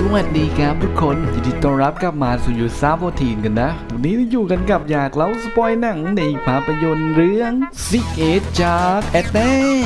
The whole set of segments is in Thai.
สวัสดีครับทุกคนยินดีต้อนรับกลับมาสู่ยูซาโฟทีนกันนะ วันนี้อยู่กันกับอยากเล่าสปอยหนังในภาพยนตร์เรื่องซิกเอจากแอตแต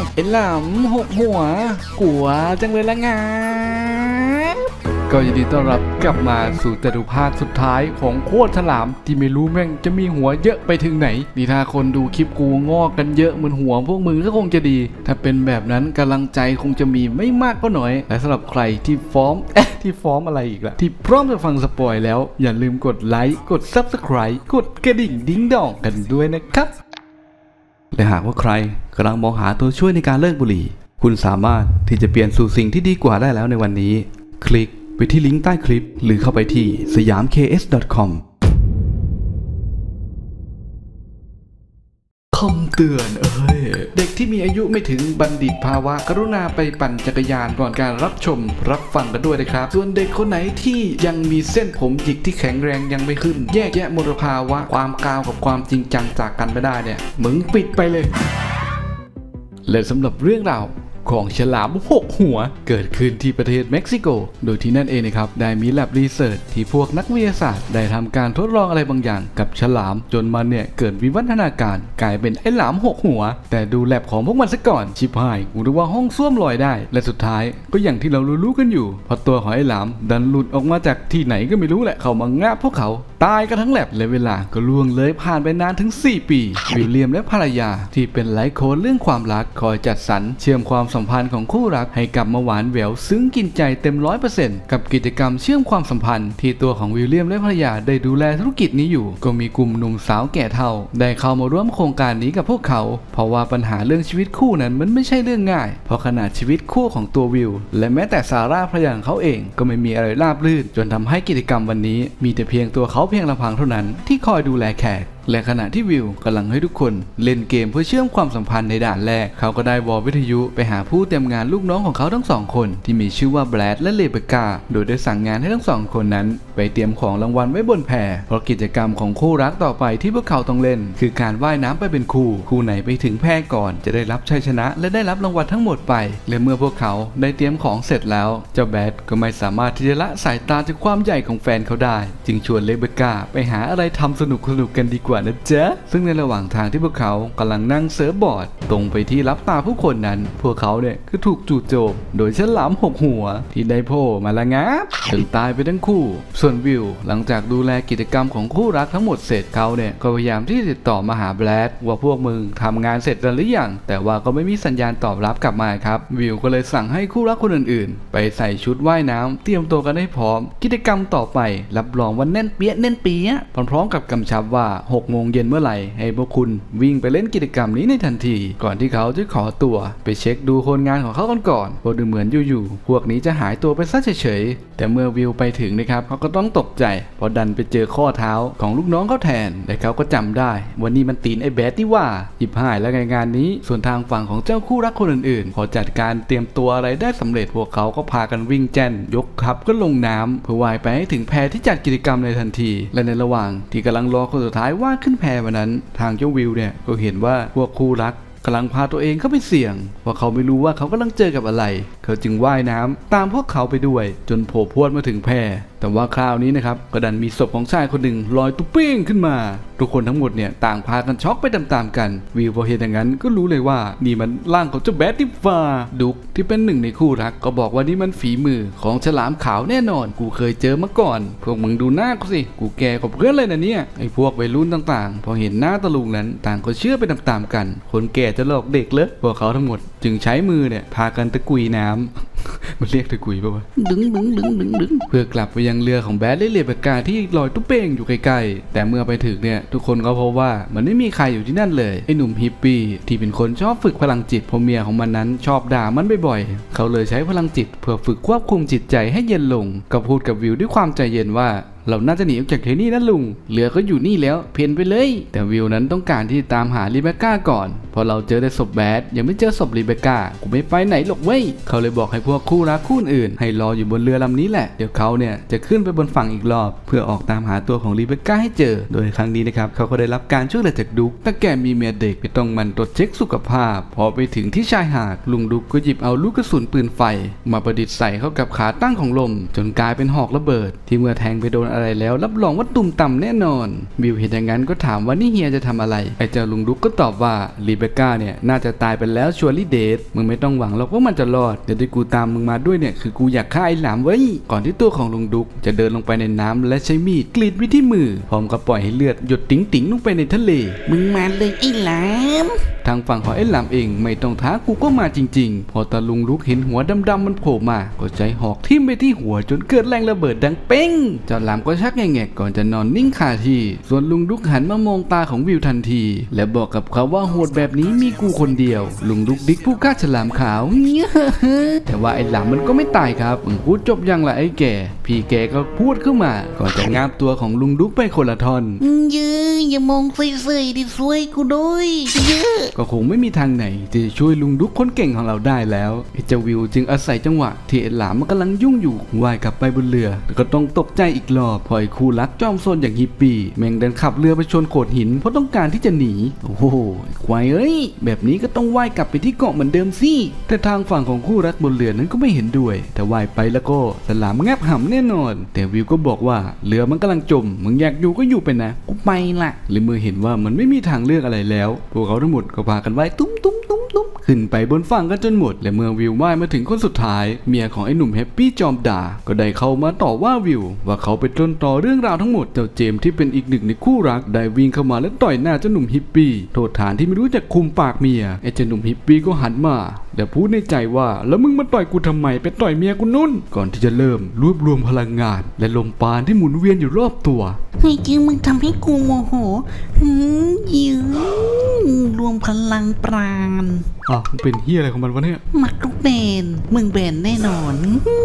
กเอ็นหลำหกหัว กลัวจังเลยละงา ก็ยินดีต้อนรับกลับมาสู่จตุภาคสุดท้ายของโคตรฉลาม ที่ไม่รู้แม่งจะมีหัวเยอะไปถึงไหน นี่ถ้าคนดูคลิปกูงอกกันเยอะเหมือนหัวพวกมึงก็คงจะดี ถ้าเป็นแบบนั้นกำลังใจคงจะมีไม่มากก็น้อย และสำหรับใครที่ฟ้อมเอ๊ะที่ฟ้อมอะไรอีกล่ะที่พร้อมจะฟังสปอยแล้ว อย่าลืมกดไลค์กด Subscribe กดกระดิ่งดิ้งดองกันด้วยนะครับและหากว่าใครกำลังมองหาตัวช่วยในการเลิกบุหรี่ คุณสามารถที่จะเปลี่ยนสู่สิ่งที่ดีกว่าได้แล้วในวันนี้ คลิก ไปที่ลิงก์ใต้คลิป หรือเข้าไปที่สยาม ks.com คำเตือนเอ้ย เด็กที่มีอายุไม่ถึงบัณฑิตภาวะ กรุณาไปปั่นจักรยานก่อนการรับชม รับฟังกันด้วยนะครับ ส่วนเด็กคนไหนที่ยังมีเส้นผมหยิกที่แข็งแรงยังไม่ขึ้น แยกแยะมลภาวะความกาวกับความจริงจังจากกันไม่ได้เนี่ย มึงปิดไปเลย และสำหรับเรื่องราว ของฉลามหกหัว เกิดขึ้นที่ประเทศเม็กซิโก โดยที่นั่นเองนะครับ ได้มี l ลบรีเสิร์ชที่พวกนักวิทยาศาสตร์ ได้ทำการทดลองอะไรบางอย่าง กับฉลามจนมันเนี่ยเกิดวิวัฒนาการ กลายเป็นไอ้หลามหกหัว แต่ดูแลบของพวกมันซะก่อนชิบหายกูรู้ว่าห้องส้วมลอยได้ และสุดท้ายก็อย่างที่เรารู้ๆกันอยู่พอตัวของไอ้หลาม ดันหลุดออกมาจากที่ไหนก็ไม่รู้แหละเขามางาบพวกเขา ตายกันทั้งแลบและเวลาก็ล่วงเลยผ่านไปนานถึง 4 ปี วิลเลียมและภรรยาที่เป็นไลฟ์โค้ดเรื่องความรักคอยจัดสรรเชื่อมความสัมพันธ์ของคู่รักให้กลับมาหวานแหววซึ้งกินใจเต็มร้อยเปอร์เซ็นต์กับกิจกรรมเชื่อมความสัมพันธ์ที่ตัวของวิลเลียมและภรรยาได้ดูแลธุรกิจนี้อยู่ ก็มีกลุ่มหนุ่มสาวแก่เฒ่า ได้เข้ามาร่วมโครงการนี้กับพวกเขา เพราะว่าปัญหาเรื่องชีวิตคู่นั้นมันไม่ใช่เรื่องง่าย เพราะขนาดชีวิตคู่ของตัววิลและแม้แต่ซาร่าภรรยาของเขาเองก็ไม่มีอะไรราบรื่น จนทำให้กิจกรรมวันนี้ มีแต่เพียงตัวเขาเพียงลำพังเท่านั้นที่คอยดูแลแขก และขณะที่วิวกำลังให้ทุกคนเล่นเกมเพื่อเชื่อมความสัมพันธ์ในด่านแรก เขาก็ได้วอลวิทยุไปหาผู้เตรียมงานลูกน้องของเขาทั้งสองคน ที่มีชื่อว่าแบรดและเลเบกาโดยได้สั่งงานให้ทั้งสองคนนั้น ไปเตรียมของรางวัลไว้บนแพเพราะกิจกรรมของคู่รักต่อไปที่พวกเขาต้องเล่น คือการว่ายน้ำไปเป็นคู่ คู่ไหนไปถึงแพก่อนจะได้รับชัยชนะ และได้รับรางวัลทั้งหมดไป และเมื่อพวกเขาได้เตรียมของเสร็จแล้ว เจ้าแบดก็ไม่สามารถที่จะละสายตาจากความใหญ่ของแฟนเขาได้ จึงชวนเลเบกาไปหาอะไรทำสนุกสนุกกันดีกว่านะจ๊ะ ซึ่งในระหว่างทางที่พวกเขากำลังนั่งเซิร์ฟบอร์ด ตรงไปที่รับตาผู้คนนั้น พวกเขาเนี่ยก็ถูกจู่โจมโดยฉลามหกหัว ที่ได้โผล่มาละงับจนตายไปทั้งคู่ ส่วนวิว หลังจากดูแลกิจกรรมของคู่รักทั้งหมดเสร็จเขาเนี่ยก็พยายามที่จะติดต่อมาหาแบรดว่าพวกมึงทำงานเสร็จกันหรือยังแต่ว่าก็ไม่มีสัญญาณตอบรับกลับมาครับวิวก็เลยสั่งให้คู่รักคนอื่นๆ ไปใส่ชุดว่ายน้ำเตรียมตัวกันให้พร้อม กิจกรรมต่อไป รับรองว่าแน่นเปี้ยะแน่นเปี้ยะพร้อมๆกับกำชับว่า 6โมงเย็นเมื่อไหร่ให้พวกคุณวิ่งไปเล่นกิจกรรมนี้ในทันที ก่อนที่เขาจะขอตัว ไปเช็คดูคนงานของเขากันก่อนเพราะดูเหมือนอยู่ๆพวกนี้จะหายตัวไปซะเฉยๆแต่เมื่อวิวไปถึงนะครับเขาก็ต้องตกใจเพราะดันไปเจอข้อเท้าของลูกน้องเขาแทนแต่เขาก็จำได้ วันนี้มันตีนไอ้แบดที่ว่าหยิบหายแล้วไงงานนี้ ส่วนทางฝั่งของเจ้าคู่รักคนอื่นๆพอจัดการเตรียมตัวอะไรได้สำเร็จพวกเขาก็พากันวิ่งแจนยกทัพก็ลงน้ำเพื่อว่ายไปให้ถึงแพที่จัดกิจกรรมในทันที และในระหว่างที่กำลังรอคนสุดท้ายว่าขึ้นแพวันนั้น ทางเจ้าวิวเนี่ยก็เห็นว่าพวกคู่รักกำลังพาตัวเองเข้าไปเสี่ยงเพราะเขาไม่รู้ว่าเขากำลังเจอกับอะไร เขาจึงว่ายน้ำตามพวกเขาไปด้วย จนโผล่พรวดมาถึงแพแต่ว่าคราวนี้นะครับก็ดันมีศพของชายคนหนึ่งลอยตุ๊บเป้งขึ้นมา ทุกคนทั้งหมดเนี่ยต่างพากันช็อกไปตามๆกัน วิวพอเห็นอย่างนั้นก็รู้เลยว่านี่มันร่างของเจ้าแบดที่ฟ้าดุกที่เป็นหนึ่งในคู่รัก ก็บอกว่านี่มันฝีมือของฉลามขาวแน่นอน กูเคยเจอมาก่อน พวกมึงดูหน้ากูสิ กูแก่กว่าเพื่อนเลยนะเนี่ยไอ้พวกวัยรุ่นต่างๆ พอเห็นหน้าตะลุงนั้นต่างก็เชื่อไปตามๆกัน คนแก่จะหลอกเด็กเลยพวกเขาทั้งหมด จึงใช้มือเนี่ยพากันตะกุยน้ำมันเรียกตะกุยป่าวะดึงดึงดึงดึงดึงเพื่อกลับไปยังเรือของแบดและเรียบกาที่ลอยตุ๊เป้งอยู่ใกล้ๆแต่เมื่อไปถึงเนี่ย ทุกคนก็พบว่ามันไม่มีใครอยู่ที่นั่นเลย ไอ้หนุ่มฮิปปี้ที่เป็นคนชอบฝึกพลังจิตเพราะเมียของมันนั้นชอบด่ามันบ่อยๆ เขาเลยใช้พลังจิตเพื่อฝึกควบคุมจิตใจให้เย็นลง ก็พูดกับวิวด้วยความใจเย็นว่า เราน่าจะหนีออกจากที่นี่นะลุงเรือก็อยู่นี่แล้ว เพียนไปเลย แต่วิวนั้นต้องการที่จะตามหารีเบคก้าก่อนเพอเราเจอแต่ศพแบดยังไม่เจอศพรีเบคก้ากูไม่ไปไหนหรอกเว้ยเขาเลยบอกให้พวกคู่รักคู่อื่น ให้รออยู่บนเรือลำนี้แหละเดี๋ยวเขาเนี่ยจะขึ้นไปบนฝั่งอีกรอบ เพื่อออกตามหาตัวของรีเบคก้าให้เจอ โดยครั้งนี้นะครับเขาก็ได้รับการช่วยเหลือจากดุกแต่แกมีเมียเด็กไม่ต้องมันตรวจเช็คสุขภาพ พอไปถึงที่ชายหาดลุงดุกก็หยิบเอาลูกกระสุนปืนไฟ มาประดิษฐ์ใส่เข้ากับขาตั้งของลม จนกลายเป็นหอกระเบิด ที่เมื่อแทงไปโดนอะไรแล้ว รับรองว่าตุ่มต่ำแน่นอน บิวเห็นอย่างนั้นก็ถามว่านี่เฮียจะทำอะไร ไอ้เจ้าลุงดุกก็ตอบว่ารีเบคก้าเนี่ยน่าจะตายไปแล้วชัวร์ลี่เดทมึงไม่ต้องหวังหรอกว่ามันจะรอดเดี๋ยวที่กูตามมึงมาด้วยเนี่ยคือกูอยากฆ่าไอ้หลามไว้ยก่อนที่ตัวของลุงดุกจะเดินลงไปในน้ำและใช้มีดกรีดไปที่มือพร้อมกับปล่อยให้เลือดหยดติ๋งติ๋งๆลงไปในทะเล มึงมาเลยไอ้หลามทางฝั่งของไอ้หลามเองไม่ต้องท้ากูก็มาจริง ๆ พอตาลุงลุกเห็นหัวดำๆมันโผล่มาก็ใจหอกทิ่มไปที่หัวจนเกิดแรงระเบิดดังเป้งเจ้าหลามก็ชักแงกๆก่อนจะนอนนิ่งคาที่ ส่วนลุงลุกหันมามองตาของวิวทันที และบอกกับเขาว่าโหดแบบนี้มีกูคนเดียว ลุงลุกดิกผู้ฆ่าฉลามขาวเงี้ยแต่ว่าไอ้หลามมันก็ไม่ตายครับมึงพูดจบยังล่ะไอ้แก่ พี่แกก็พูดขึ้นมา ก่อนจะงาบตัวของลุงดุกไปคนละท่อนเยอะอย่ามองเฉยๆดิช่วยกูด้วยเยอะก็คงไม่มีทางไหนที่จะช่วยลุงดุกคนเก่งของเราได้แล้วไอ้เจ้าวิวจึงอาศัยจังหวะที่ไอ้หลามมันกำลังยุ่งอยู่ว่ายกลับไปบนเรือแต่ก็ต้องตกใจอีกรอบเพอไอ้คู่รักจอมโซนอย่างฮิปปี้แม่งเดินขับเรือไปชนโขดหินเพราะต้องการที่จะหนี โอ้โหไอ้ควายเอ้ย แบบนี้ก็ต้องว่ายกลับไปที่เกาะเหมือนเดิมสิ แต่ทางฝั่งของคู่รักบนเรือนั้นก็ไม่เห็นด้วย แต่ว่ายไปแล้วก็สลามแงบหำแน่นอน แต่วิวก็บอกว่าเรือมันกำลังจม มึงอยากอยู่ก็อยู่ไปนะ กูไปละหรือเมื่อเห็นว่ามันไม่มีทางเลือกอะไรแล้ว พวกเขาทั้งหมดก็พากันว่ายตุ้มตุ้ม ขึ้นไปบนฝั่งกันจนหมด และเมื่อวิวว่ายมาถึงคนสุดท้าย เมียของไอ้หนุ่มแฮปปี้จอมด่า ก็ได้เข้ามาต่อว่าวิว ว่าเขาเป็นต้นต่อเรื่องราวทั้งหมด เจ้าเจมส์ที่เป็นอีกหนึ่งในคู่รักได้วิ่งเข้ามาและต่อยหน้าเจ้าหนุ่มฮิปปี้ โทษฐานที่ไม่รู้จักคุมปากเมีย ไอ้เจ้าหนุ่มฮิปปี้ก็หันมา และพูดในใจว่าแล้วมึงมาต่อยกูทำไมไปต่อยเมียกูนุ่น ก่อนที่จะเริ่มรวบรวมพลังงาน และลมปานที่หมุนเวียนอยู่รอบตัวเฮ้ยจือมึงทำให้กูโมโหหืมยืมรวมพลังปราณอะมันเป็นเฮียอะไรของมันวะเนี่ยมักลูกเบนมึงเบนแน่นอนหื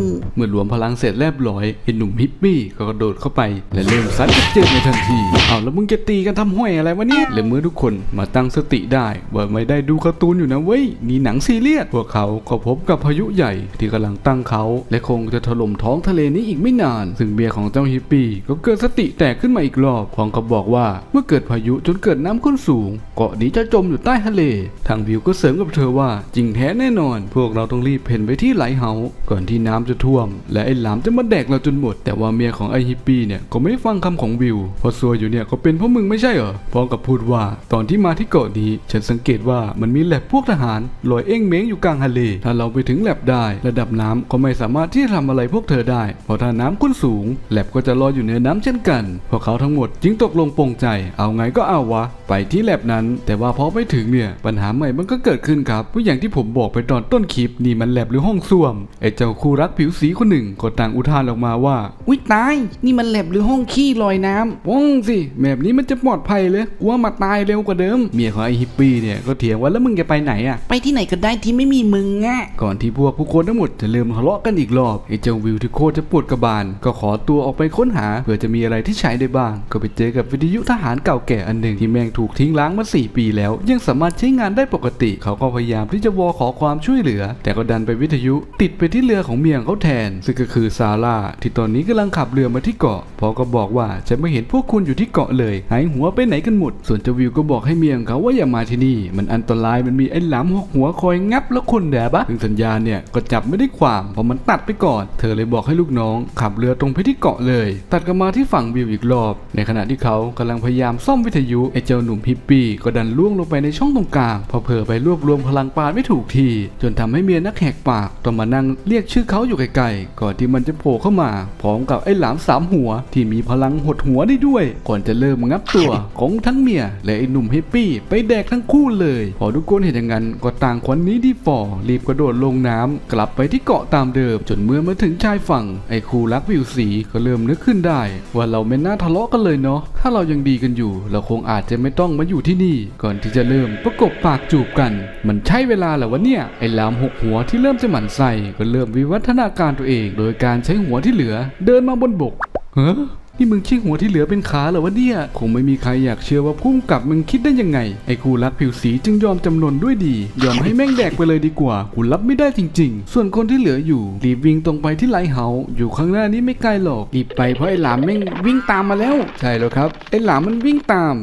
มเมื่อรวมพลังเสร็จเรียบร้อยไอ้หนุ่มฮิปปี้ก็กระโดดเข้าไป และเริ่มซัดกับเจมส์ในทันทีเอาแล้วมึงจะตีกันทำห้วยอะไรวะเนี่ยและเมื่อทุกคนมาตั้งสติได้ว่าไม่ได้ดูการ์ตูนอยู่นะเว้ยนี่หนังซีเรียสพวกเขาก็พบกับพายุใหญ่ที่กำลังตั้งเขา และคงจะถล่มท้องทะเลนี้อีกไม่นาน ซึ่งเมียของเจ้าฮิปปี้ก็เกิดสติแตกขึ้นมาอีกรอบพร้อมกับบอกว่าเมื่อเกิดพายุจนเกิดน้ำข้นสูง เกาะนี้จะจมอยู่ใต้ทะเล ทางวิวก็เสริมกับเธอว่าจริงแท้แน่นอน พวกเราต้องรีบเพ่นไปที่ไหลเฮาก่อนที่น้ำจะท่วม และไอ้หลามจะมาแดกเราจนหมด แต่ว่าเมียของไอ้ฮิปปี้เนี่ยก็ไม่ฟังคำของวิวพอซัวอยู่เนี่ยก็เป็นเพราะมึงไม่ใช่เหรอพร้อมกับพูดว่าตอนที่มาที่เกาะนี้ ฉันสังเกตว่ามันมีแหลบพวกทหารลอยเอ้งเม้งอยู่กลางทะเล ถ้าเราไปถึงแลบได้ ระดับน้ำก็ไม่สามารถที่จะทำอะไรพวกเธอได้ เพราะถ้าน้ำขึ้นสูงแลบก็จะลอยอยู่ในน้ำเช่นกัน พวกเขาทั้งหมดจึงตกลงปลงใจ เอาไงก็เอาวะ ไปที่แลบนั้น แต่ว่าพอไปถึงเนี่ย ปัญหาใหม่มันก็เกิดขึ้นครับผู้อย่างที่ผมบอกไปตอนต้นคลิปนี่มันแลบหรือห้องส้วมไอ้เจ้าคู่รักผิวสีคนหนึ่งก็ต่างอุทานออกมาว่าอุ้ยตาย นี่มันแลบหรือห้องขี้ลอยน้ำว่องสิแบบนี้มันจะปลอดภัยเลยกูว่ามาตายเร็วกว่าเดิมเมียของไอ้ฮิปปี้เนี่ยก็เถียงว่าแล้วมึงจะไปไหนอะไปที่ไหนก็ได้ที่ไม่มีมึงอะก่อนที่พวกผู้คนทั้งหมดจะเริ่มทะเลาะกันอีกรอบไอ้เจ้าวิวที่โคตรจะปวดกระบาล ก็ขอตัวออกไปค้นหาเผื่อจะมีอะไรที่ใช้ได้บ้าง ก็ไปเจอกับวิทยุทหารเก่าแก่อันหนึ่งที่แม่งถูกทิ้งล้างมา 4 ปีแล้ว ยังสามารถใช้งานได้ปกติ เขาก็พยายามที่จะวอขอความช่วยเหลือ แต่ก็ดันไปวิทยุติดไปที่เรือของเมียงเขาแทน ซึ่งก็คือซาร่าที่ตอนนี้กำลังขับเรือมาที่เกาะพอก็บอกว่าจะไม่เห็นพวกคุณอยู่ที่เกาะเลยหายหัวไปไหนกันหมด ส่วนเจ้าวิวก็บอกให้เมียงเขาว่าอย่ามาที่นี่ มันอันตรายมันมีไอ้หลามหกหัวคอยงับแล้วคนแดบะซึ่งสัญญาเนี่ยก็จับไม่ได้ความเพราะมันตัดไปก่อน เธอเลยบอกให้ลูกน้อง ขับเรือตรงไปที่เกาะเลย ตัดกลับมาที่ฝั่งวิวอีกรอบ ในขณะที่เขากำลังพยายามซ่อมวิทยุไอเจ้าหนุ่มฮิปปี้ก็ดันล่วงลงไปในช่องตรงกลาง พอเผลอไปรวบรวมพลังปานไม่ถูกที จนทำให้เมียนักแหกปากต้องมานั่งเรียกชื่อเขาอยู่ไกลๆก่อนที่มันจะโผล่เข้ามาพร้อมกับไอ้หลามสามหัว ที่มีพลังหดหัวได้ด้วย ก่อนจะเริ่มงับตัวของทั้งเมียและไอ้หนุ่มฮิปปี้ไปแดกทั้งคู่เลย พอทุกคนเห็นอย่างนั้นก็ต่างควันนี้ที่ฝ่อรีบกระโดดลงน้ำกลับไปที่เกาะตามเดิม จนเมื่อมาถึงชายฝั่ง ไอ้คูรักวิวสีก็เริ่มนึกขึ้นได้ ว่าเราไม่น่าทะเลาะกันเลยเนาะถ้าเรายังดีกันอยู่ เราคงอาจจะไม่ต้องมาอยู่ที่นี่ ก่อนที่จะเริ่มประกบปากจูบกัน มันใช่เวลาเหรอวะเนี่ยไอ้ลามหกหัวที่เริ่มจะหมั่นไส้ก็เริ่มวิวัฒนาการตัวเอง โดยการใช้หัวที่เหลือ เดินมาบนบกฮะ นี่มึงชี้หัวที่เหลือเป็นขาเหรอวะเนี่ย คงไม่มีใครอยากเชื่อว่าพุ่มกับมึงคิดได้ยังไง ไอ้กูรักผิวสีจึงยอมจำนนด้วยดี ยอมให้แม่งแดกไปเลยดีกว่า กูรับไม่ได้จริง ๆ ส่วนคนที่เหลืออยู่ รีบวิ่งตรงไปที่ไลเฮาอยู่ข้างหน้านี้ไม่ไกลหรอก รีบไปเพราะไอ้หลามแม่งวิ่งตามมาแล้ว ใช่แล้วครับ ไอ้หลามมันวิ่งตาม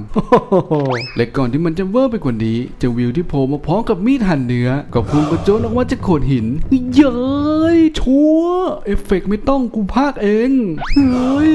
และก่อนที่มันจะเวอร์ไปกว่านี้เจะวิวที่โผล่มาพร้อมกับมีดหั่นเนื้อ ก็พุ่งกระโจนออกมาจากโขดหิน เย้ยชัวเอฟเฟกต์ไม่ต้องกูพากเอง เฮ้ย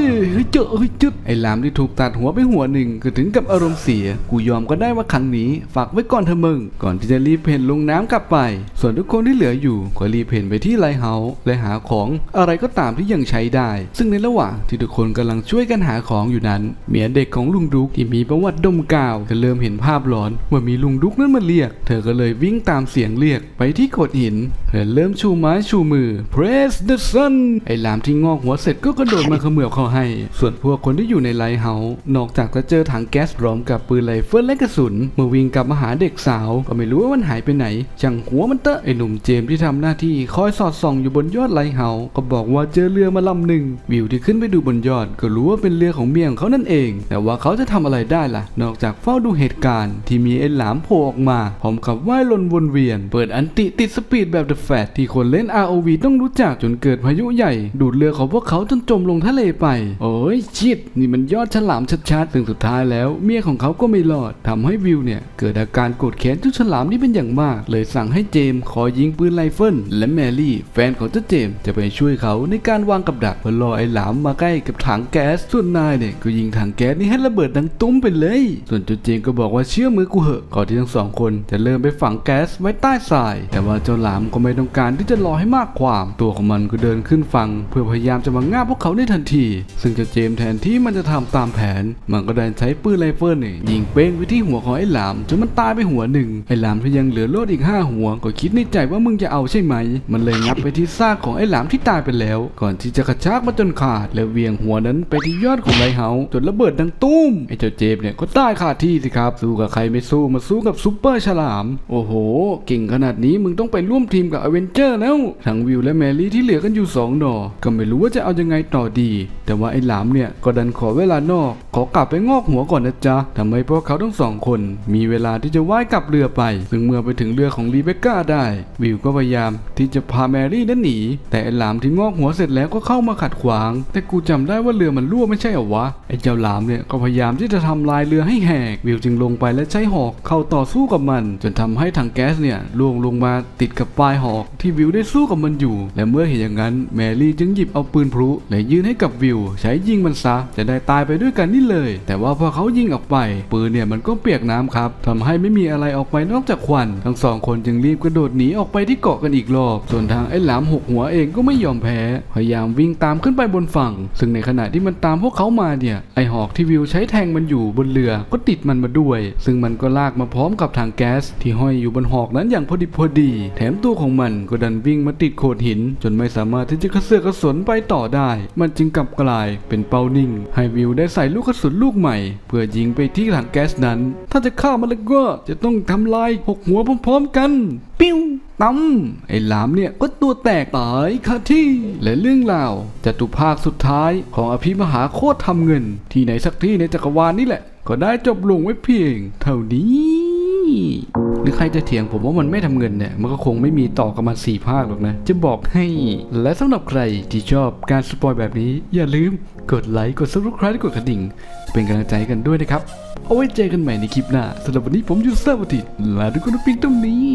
เจอเฮ้ยจึ๊ดไอ้หลามที่ถูกตัดหัวไปหัวหนึ่งก็ถึงกับอารมณ์เสีย กูยอมก็ได้ว่าครั้งนี้ ฝากไว้ก่อนเถอะมึง ก่อนที่จะรีบเพ่นลงน้ำกลับไป ส่วนทุกคนที่เหลืออยู่ก็รีบเพ่นไปที่ไลเฮาส์และหาของอะไรก็ตามที่ยังใช้ได้ ซึ่งในระหว่างที่ทุกคนกำลังช่วยกันหาของอยู่นั้น เมียเด็กของลุงดุกที่มีประวัติดมกาวก็เริ่มเห็นภาพหลอนว่ามีลุงดุกนั้นมาเรียก เธอก็เลยวิ่งตามเสียงเรียกไปที่โขดหินและเริ่มชูไม้ชูมือ press the sun ไอ้หลามที่งอกหัวเสร็จก็กระโดดมาเขมือบเข้าให้ส่วนพวกคนที่อยู่ในไลท์เฮาส์นอกจากจะเจอถังแก๊สพร้อมกับปืนไรเฟิลและกระสุนเมื่อวิ่งกลับมาหาเด็กสาว ก็ไม่รู้ว่ามันหายไปไหนช่างหัวมันเตอะไอหนุ่มเจมส์ที่ทำหน้าที่คอยสอดส่องอยู่บนยอดไลท์เฮาส์ก็บอกว่าเจอเรือมาลำหนึ่งวิวที่ขึ้นไปดูบนยอด ก็รู้ว่าเป็นเรือของเมียของเขานั่นเอง แต่ว่าเขาจะทำอะไรได้ล่ะ นอกจากเฝ้าดูเหตุการณ์ที่มีไอหลามโผล่ออกมาพร้อมกับว่ายลนวนเวียน เปิดอันติติดสปีดแบบ The Fat ที่คนเล่น ROV ต้องรู้จักจนเกิดพายุใหญ่ ดูดเรือของพวกเขาจนจมลงทะเลไป โอ้ยชิดนี่มันยอดฉลามชัดๆซึ่งสุดท้ายแล้ว เมียของเขาก็ไม่รอดทำให้วิวเนี่ย เกิดอาการโกรธแค้นเจ้าฉลามนี่เป็นอย่างมาก เลยสั่งให้เจมส์ขอยิงปืนไรเฟิลและแมรี่ แฟนของเจ้าเจมส์จะไปช่วยเขาในการวางกับดักเพื่อรอไอ้หลามมาใกล้กับถังแก๊สส่วนนายเนี่ยก็ยิงถังแก๊สนี่ให้ระเบิดดังตุ้มไปเลย ส่วนเจ้าเจมส์ก็บอกว่าเชื่อมือกูเหอะก่อนที่ทั้งสองคนจะเริ่มไปฝังแก๊สไว้ใต้ทราย แต่ว่าเจ้าหลามก็ไม่ต้องการที่จะรอให้มากความ ตัวของมันก็เดินขึ้นฝั่งเพื่อพยายามจะมาง่าพวกเขาในทันที ซึ่งเจ้าเจมแทนที่มันจะทำตามแผน มันก็ได้ใช้ปืนไรเฟิลเนี่ยยิงเป้งไปที่หัวของไอ้หลามจนมันตายไปหัวหนึ่งไอ้หลามที่ยังเหลือโลดอีกห้าหัว ก็คิดในใจว่ามึงจะเอาใช่ไหม มันเลยงับไปที่ซากของไอ้หลามที่ตายไปแล้ว ก่อนที่จะกระชากมาจนขาด แล้วเวียงหัวนั้นไปที่ยอดของไรเฮาจนระเบิดดังตุ้มไอ้เจ้าเจมเนี่ยก็ตายคาดที่สิครับสู้กับใครไม่สู้มาสู้กับซูเปอร์ฉลาม โอ้โห เก่งขนาดนี้มึงต้องไปร่วมทีมกับอเวนเจอร์แล้วทั้งวิวและแมรี่ที่เหลือกันอยู่สองหนอก็ไม่รู้ว่าจะเอายังไงต่อดี แต่ว่าไอ้หลามามเนี่ยก็ดันขอเวลานอก ขอกลับไปงอกหัวก่อนนะจ๊ะทำให้พวกเขาทั้งสองคน มีเวลาที่จะว่ายกลับเรือไป ซึ่งเมื่อไปถึงเรือของรีเบคก้าได้ วิวก็พยายามที่จะพาแมรี่นั้นหนี แต่ไอ้หลามที่งอกหัวเสร็จแล้วก็เข้ามาขัดขวาง แต่กูจำได้ว่าเรือมันรั่วไม่ใช่เหรอวะ ไอ้เจ้าหลามเนี่ยก็พยายามที่จะทำลายเรือให้แหก วิวจึงลงไปและใช้หอกเข้าต่อสู้กับมัน จนทำให้ถังแก๊สเนี่ยล่วงลงมาติดกับปลายหอก ที่วิวได้สู้กับมันอยู่ และเมื่อเห็นอย่างนั้นแมรี่จึงหยิบเอาปืนพลุและยื่นให้กับวิวใช้ยิิงมันซะ จะได้ตายไปด้วยกันนี่เลย แต่ว่าพอเขายิงออกไป ปืนเนี่ยมันก็เปียกน้ำครับทำให้ไม่มีอะไรออกไปนอกจากควัน ทั้งสองคนจึงรีบกระโดดหนีออกไปที่เกาะกันอีกรอบ ส่วนทางไอ้หลามหกหัวเองก็ไม่ยอมแพ้ พยายามวิ่งตามขึ้นไปบนฝั่ง ซึ่งในขณะที่มันตามพวกเขามาเนี่ย ไอหอกที่วิวใช้แทงมันอยู่บนเรือก็ติดมันมาด้วย ซึ่งมันก็ลากมาพร้อมกับถังแก๊ส ที่ห้อยอยู่บนหอกนั้นอย่างพอดีพอดี แถมตัวของมันก็ดันวิ่งมาติดโขดหิน จนไม่สามารถที่จะกระเสือกกระสนไปต่อได้ มันจึงกลับกลายเป็นเป้านิ่ง ให้วิวได้ใส่ลูกกระสุนลูกใหม่ เพื่อยิงไปที่ถังแก๊สนั้น ถ้าจะฆ่ามันแล้วก็จะต้องทำลายหกหัวพร้อมๆกัน ปิ้วตั้มไอ้หลามเนี่ยก็ตัวแตกตายคาที่ และเรื่องราวจตุภาคสุดท้ายของอภิมหาโคตรทำเงิน ที่ไหนสักที่ในจักรวาลนี่แหละ ก็ได้จบลงไว้เพียง เท่านี้ หรือใครจะเถียงผมว่ามันไม่ทำเงินเนี่ย มันก็คงไม่มีต่อกันมาสี่ภาคหรอกนะ จะบอกให้ และสำหรับใครที่ชอบการสปอยแบบนี้ อย่าลืมกดไลค์ กดซับสไคร b e กดกระดิ่ง เป็นกำลังใจให้กันด้วยนะครับ เอาไว้เจอกันใหม่ในคลิปหน้าสำหรับวันนี้ผมยูเซอร์วติลาทุกคนปิงตรงนี้